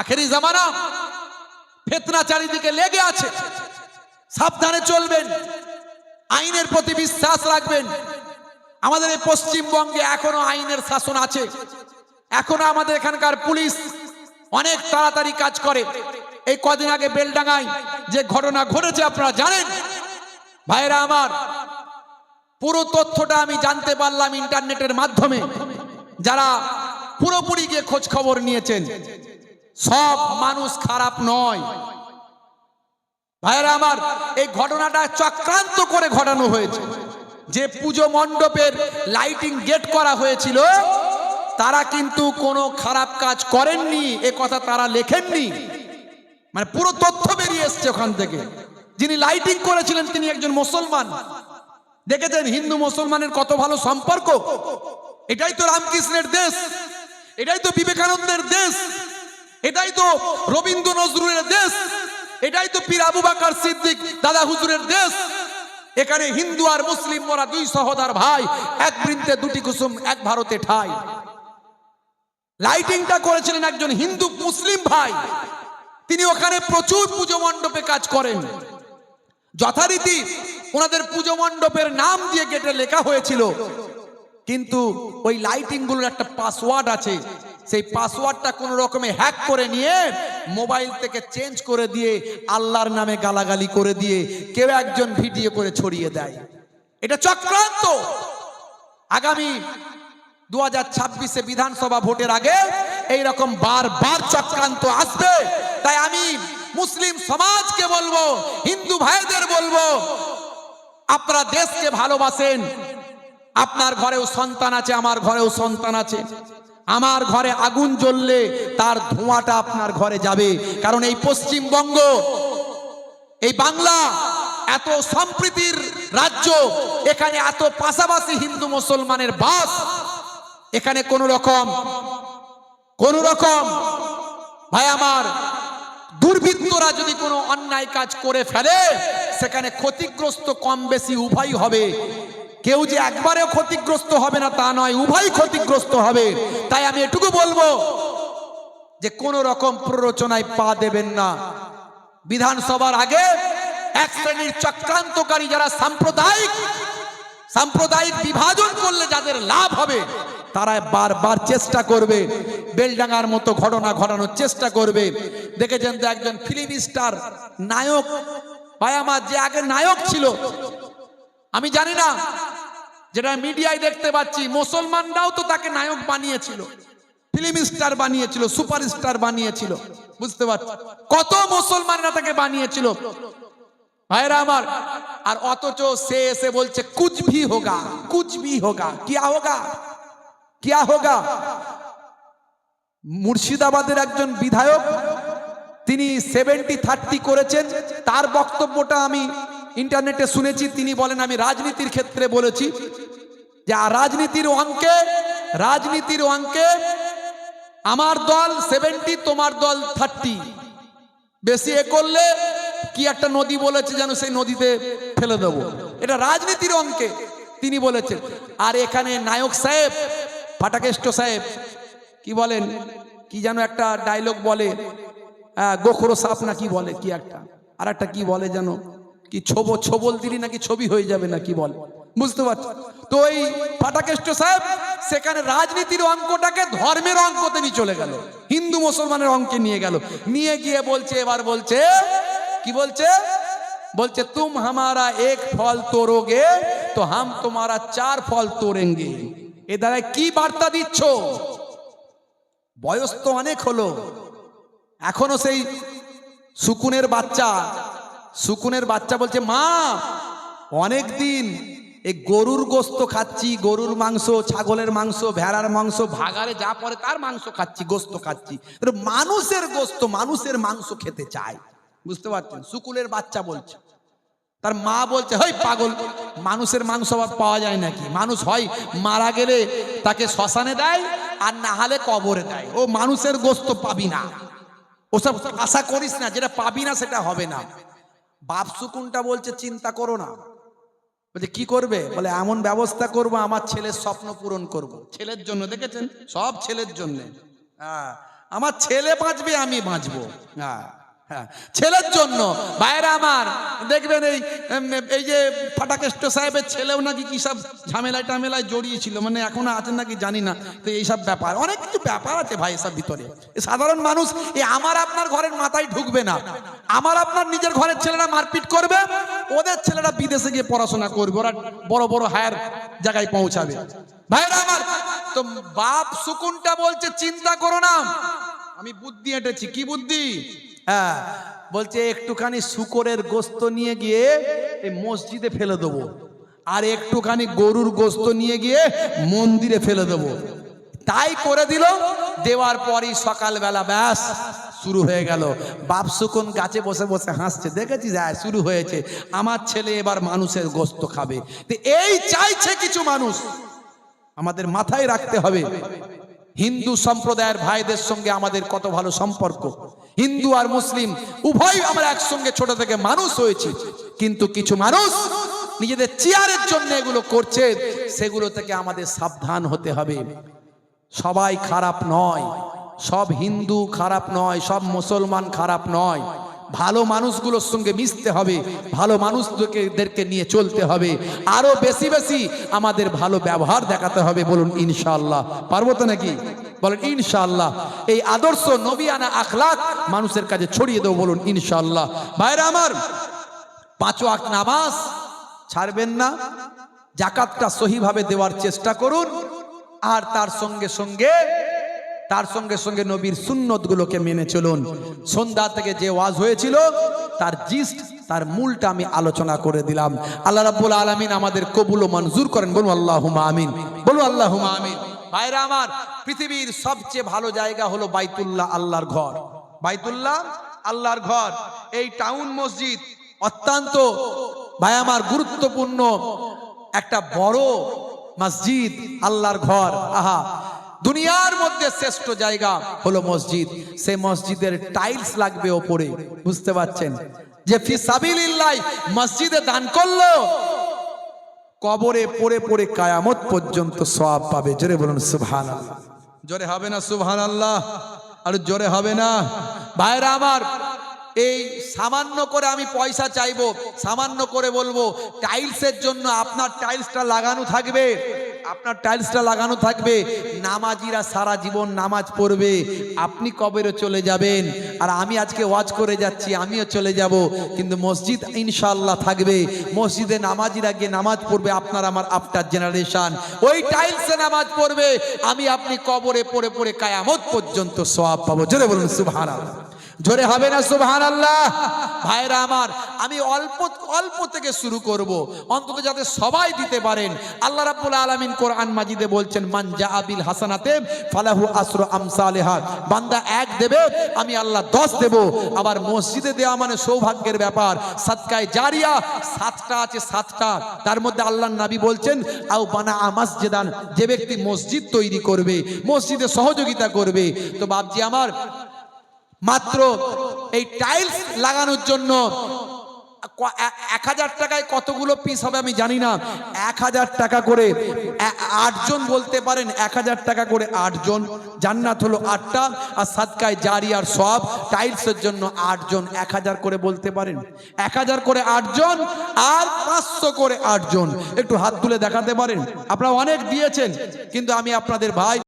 আখেরি জামানা ফেতনা চারিদিকে লেগে আছে। সাবধানে চলবেন। আইনের প্রতি বিশ্বাস রাখবেন। আমাদের এই পশ্চিমবঙ্গে এখনও আইনের শাসন আছে। এখনও আমাদের এখানকার পুলিশ অনেক তাড়াতাড়ি কাজ করে। এই কদিন আগে বেলডাঙ্গায় যে ঘটনা ঘটেছে, আপনারা জানেন? ভাইরা আমার, পুরো তথ্যটা আমি জানতে পারলাম ইন্টারনেটের মাধ্যমে। যারা পুরোপুরি গিয়ে খোঁজ খবর নিয়েছেন। সব মানুষ খারাপ নয়। ভাইরা আমার, এই ঘটনাটা চক্রান্ত করে ঘটানো হয়েছে। যে পুজো মণ্ডপের লাইটিং গেট করা হয়েছিল, তারা কিন্তু কোনো খারাপ কাজ করেননি, এ কথা তারা লেখেননি। মানে পুরো তথ্য বেরিয়ে এসছে ওখান থেকে। যিনি লাইটিং করেছিলেন, তিনি একজন মুসলমান। দেখেছেন, হিন্দু মুসলমানের কত ভালো সম্পর্ক? এটাই তো রামকৃষ্ণের দেশ। এটাই তো বিবেকানন্দের দেশ। এটাই তো রবীন্দ্র নজরুলের দেশ। এটাই তো পীর আবু বাকার সিদ্দিক দাদা হুজুরের দেশ। এখানে হিন্দু আর মুসলিম মোরা দুই সহদার ভাই, এক বৃন্তে দুটি কুসুম, এক ভারতে ঠাই। লাইটিংটা করেছিলেন একজন হিন্দু মুসলিম ভাই। তিনি ওখানে প্রচুর পুজো মণ্ডপে কাজ করেন। যথারীতি ওনাদের পুজো মণ্ডপের নাম দিয়ে গেটে লেখা হয়েছিল। কিন্তু ওই লাইটিংগুলোর একটা পাসওয়ার্ড আছে। সেই পাসওয়ার্ডটা কোন রকমে হ্যাক করে নিয়ে মোবাইল থেকে চেঞ্জ করে দিয়ে আল্লাহর নামে গালাগালি করে দিয়ে কেউ একজন ভিডিও করে ছড়িয়ে দেয়। এটা চক্রান্ত। আগামী দু হাজার ছাব্বিশে বিধানসভা ভোটের আগে এইরকম বারবার চক্রান্ত আসবে। তাই আমি মুসলিম সমাজকে বলব, হিন্দু ভাইদের বলব, আপনারা দেশকে ভালোবাসেন। আপনার ঘরেও সন্তান আছে, আমার ঘরেও সন্তান আছে। আমার ঘরে আগুন জ্বললে তার ধোঁয়াটা আপনার ঘরে যাবে। কারণ এই পশ্চিমবঙ্গ, এই বাংলা এত সম্প্রীতির রাজ্য, এখানে এত পাশাপাশি হিন্দু মুসলমানের বাস, এখানে কোন রকম কোন রকম, ভাই আমার, দুর্বৃত্তরা যদি কোনো অন্যায় কাজ করে ফেলে, সেখানে ক্ষতিগ্রস্ত কম বেশি উভয় হবে। কেউ যে একবারেও ক্ষতিগ্রস্ত হবে না তা নয় উভয় ক্ষতিগ্রস্ত হবে। তাই আমি এটুকু বলব যে কোন রকম প্ররোচনায় পা দেবেন না। বিধানসভার আগে এক শ্রেণির চক্রান্তকারী যারা সাম্প্রদায়িক সাম্প্রদায়িক বিভাজন করলে যাদের লাভ হবে তারা বারবার চেষ্টা করবে, বেলডাঙ্গার মতো ঘটনা ঘটানোর চেষ্টা করবে। দেখেছেন তো একজন ফিল্ম স্টার, নায়ক আমার যে আগে নায়ক ছিল, আমি জানি না যেটা মিডিয়ায় দেখতে পাচ্ছি, মুসলমানরাও তো তাকে নায়ক বানিয়েছিল। ফিল্ম স্টার বানিয়েছিল সুপার স্টার বানিয়েছিল। বুঝতে পারছি? কত মুসলমানরা তাকে বানিয়েছিল। ভাইরা আমার, আর অথচ সে এসে বলছে, কুছ ভি হোগা, কুছ ভি হোগা, কিয়া হোগা কিয়া হোগা? মুর্শিদাবাদের একজন বিধায়ক, তিনি সেভেন্টি থার্টি করেছেন। তার বক্তব্যটা আমি ইন্টারনেটে শুনেছি। তিনি বলেন, আমি রাজনীতির ক্ষেত্রে বলেছি যে রাজনীতির অঙ্কে রাজনীতির অঙ্কে আমার দল সেভেন্টি তোমার দল থার্টি বেশি এ করলে কি একটা নদী বলেছে যেন সেই নদীতে ফেলে দেবো। এটা রাজনীতির অঙ্কে তিনি বলেছেন। আর এখানে নায়ক সাহেব ফাটাকেষ্ট সাহেব কি বলেন? কি যেন একটা ডায়লগ বলে হ্যাঁ, গোখরো সাপ না কি বলে কি একটা? আর একটা কি বলে যেন? কি ছোব ছোবল দিলি নাকি ছবি হয়ে যাবে না কি বলে? বুঝতে পারছি। তো এই ফাটাকেষ্ট সাহেব, সেখানে রাজনীতির অঙ্কটাকে ধর্মের অঙ্কতে নিয়ে চলে গেল। হিন্দু মুসলমানের অঙ্কে নিয়ে গেল। নিয়ে গিয়ে বলছে, এবার বলছে, কি বলছে? বলছে, তুম হামারা এক ফল তোড়োগে তো হাম তোমারা চার ফল তোড়েঙ্গে এ দ্বারা কি বার্তা দিচ্ছ? বয়স তো অনেক হলো। এখনও সেই সুকুনের বাচ্চা সুকুনের বাচ্চা বলছে, মা, অনেক দিন এই গরুর গোস্ত খাচ্ছি, গরুর মাংস, ছাগলের মাংস, ভেড়ার মাংস, ভাগারে যা পড়ে তার মাংস খাচ্ছি, গোস্ত খাচ্ছি। মানুষের গোস্ত, মানুষের মাংস খেতে চায়। বুঝতে পারছেন? সুকুলের বাচ্চা বলছে। তার মা বলছে, হই পাগল, মানুষের মাংস আবার পাওয়া যায় নাকি? মানুষ হয়, মারা গেলে তাকে শ্মশানে দেয় আর না হলে কবরে দেয়। ও মানুষের গোস্ত পাবি না। ওসব আশা করিস না, যেটা পাবি না সেটা হবে না। বাপ সুকুনটা বলছে, চিন্তা করো না। বলছে কি করবে? বলে এমন ব্যবস্থা করব আমার ছেলের স্বপ্ন পূরণ করব। ছেলের জন্য দেখেছেন? সব ছেলের জন্য। হ্যাঁ আমার ছেলে বাঁচবে আমি বাঁচবো। হ্যাঁ হ্যাঁ ছেলের জন্য। বাইরে আমার, দেখবেন এই এই যে ফাটাকেষ্ট সাহেবের ছেলেও নাকি কি সব ঝামেলায় টামেলায় জড়িয়েছিল মানে এখনও আছেন নাকি জানি না, তো এইসব ব্যাপার। অনেক কিছু ব্যাপার আছে ভাই এসব ভিতরে। সাধারণ মানুষ এই আমার আপনার ঘরের মাথায় ঢুকবে না। আমার আপনার নিজের ঘরের ছেলেরা মারপিট করবে, ওদের ছেলেরা বিদেশে গিয়ে পড়াশোনা করবে, ওরা বড় বড় হায়ার জায়গায় পৌঁছাবে। ভাইরা আমার, তো বাপ সুকুনটা বলছে, চিন্তা করো না। আমি বুদ্ধি এঁটেছি। কি বুদ্ধি? হ্যাঁ বলছে একটুখানি শুকরের গোস্ত নিয়ে গিয়ে এই মসজিদে ফেলে দেবো। আর একটুখানি গরুর গোস্ত নিয়ে গিয়ে মন্দিরে ফেলে দেবো। তাই করে দিল, দেওয়ার পরই সকালবেলা ব্যাস, শুরু হয়ে গেল। বাপ সুকুন গাছে বসে বসে হাসছে, দেখেছিস হ্যাঁ শুরু হয়েছে। আমার ছেলে এবার মানুষের গোস্ত খাবে। তো এই চাইছে কিছু মানুষ। আমাদের মাথায় রাখতে হবে, হিন্দু সম্প্রদায়ের ভাইদের সঙ্গে আমাদের কত ভালো সম্পর্ক। হিন্দু আর মুসলিম, উভয় আমরা একসঙ্গে ছোট থেকে মানুষ হয়েছি। কিন্তু কিছু মানুষ নিজেদের চেয়ারের জন্য এগুলো করছে, সেগুলো থেকে আমাদের সাবধান হতে হবে। সবাই খারাপ নয়, সব হিন্দু খারাপ নয়, সব মুসলমান খারাপ নয়। ভালো মানুষগুলোর সঙ্গে মিশতে হবে, ভালো মানুষদেরকে নিয়ে চলতে হবে। আরও বেশি বেশি আমাদের ভালো ব্যবহার দেখাতে হবে বলুন ইনশাআল্লাহ। পারব তো নাকি? বলেন, ইনশাআল্লাহ। এই আদর্শ নবিয়ানা আখলাক মানুষের কাছে ছড়িয়ে দেবো বলুন, ইনশাআল্লাহ। ভাইরা আমার, পাঁচ আক নামাজ ছাড়বেন না, জাকাতটা সহিভাবে দেওয়ার চেষ্টা করুন, আর তার সঙ্গে সঙ্গে, তার সঙ্গে সঙ্গে নবীর সুন্নতগুলোকে মেনে চলুন। সন্ধ্যা থেকে যে ওয়াজ হয়েছিল, তার জিস্ট, তার মূলটা আমি আলোচনা করে দিলাম। আল্লাহ রাব্বুল আলামিন আমাদের কবুল ও মঞ্জুর করেন। বলুন আল্লাহুমা আমিন। বলুন আল্লাহুমা আমিন। ভাইরা আমার, পৃথিবীর সবচেয়ে ভালো জায়গা হলো বাইতুল্লাহ আল্লাহর ঘর। বাইতুল্লাহ আল্লাহর ঘর। এই টাউন মসজিদ অত্যন্ত, ভাই আমার, গুরুত্বপূর্ণ একটা বড় মসজিদ আল্লাহর ঘর। আহা, দুনিয়ার মধ্যে শ্রেষ্ঠ জায়গা হলো মসজিদ। সেই মসজিদের টাইলস লাগবে ওপরে, বুঝতে পারছেন? যে ফিসাবিল্লাহ মসজিদে দান করল কবরে পড়ে পড়ে কায়ামত পর্যন্ত সব পাবে। জোরে বলুন আল্লাহ জোরে হবে না সুভান আল্লাহ আর জোরে হবে না। ভাইরা আমার, এই সামান্য করে আমি পয়সা চাইব, সামান্য করে বলব, টাইলসের জন্য আপনার টাইলসটা লাগানো থাকবে। আপনার টাইলসটা লাগানো থাকবে, নামাজিরা সারা জীবন নামাজ পড়বে। আপনি কবেরও চলে যাবেন, আর আমি আজকে ওয়াজ করে যাচ্ছি, আমিও চলে যাব। কিন্তু মসজিদ ইনশাল্লাহ থাকবে। মসজিদে নামাজিরা গিয়ে নামাজ পড়বে, আপনার আমার আফটার জেনারেশন ওই টাইলসে নামাজ পড়বে, আমি আপনি কবরে পড়ে পড়ে কায়ামত পর্যন্ত সোয়াব পাবো। জোরে বলুন, সুবহানাল্লাহ। জোরে হবে না সুবহান আল্লাহ ভাইরা আমার, আমি অল্প অল্প থেকে শুরু করব। অন্তত যাতে সবাই দিতে পারেন। আল্লাহ রাব্বুল আলামিন কোরআন মাজিদে বলছেন, মান জাআবিল হাসানাতে ফালাহু আসরু আমসালিহা। বান্দা এক দেবে, আমি আল্লাহ দশ দেব। আবার মসজিদে দেওয়া মানে সৌভাগ্যের ব্যাপার। সাদকায় জারিয়া, সাতটা আছে সাতটা। তার মধ্যে আল্লাহর নবী বলছেন, আও বানা আমাসজেদান যে ব্যক্তি মসজিদ তৈরি করবে, মসজিদে সহযোগিতা করবে। তো বাপজি আমার মাত্র এই টাইলস লাগানোর জন্য এক হাজার টাকায় কতগুলো পিস হবে আমি জানি না। এক হাজার টাকা করে আটজন বলতে পারেন, এক হাজার টাকা করে আটজন। জান্নাত হলো আটটা আর সাতকায় জারি আর সব। টাইলসের জন্য আটজন, এক হাজার করে বলতে পারেন। এক হাজার করে আটজন আর পাঁচশো করে আটজন। একটু হাত তুলে দেখাতে পারেন? আপনারা অনেক দিয়েছেন, কিন্তু আমি আপনাদের ভাই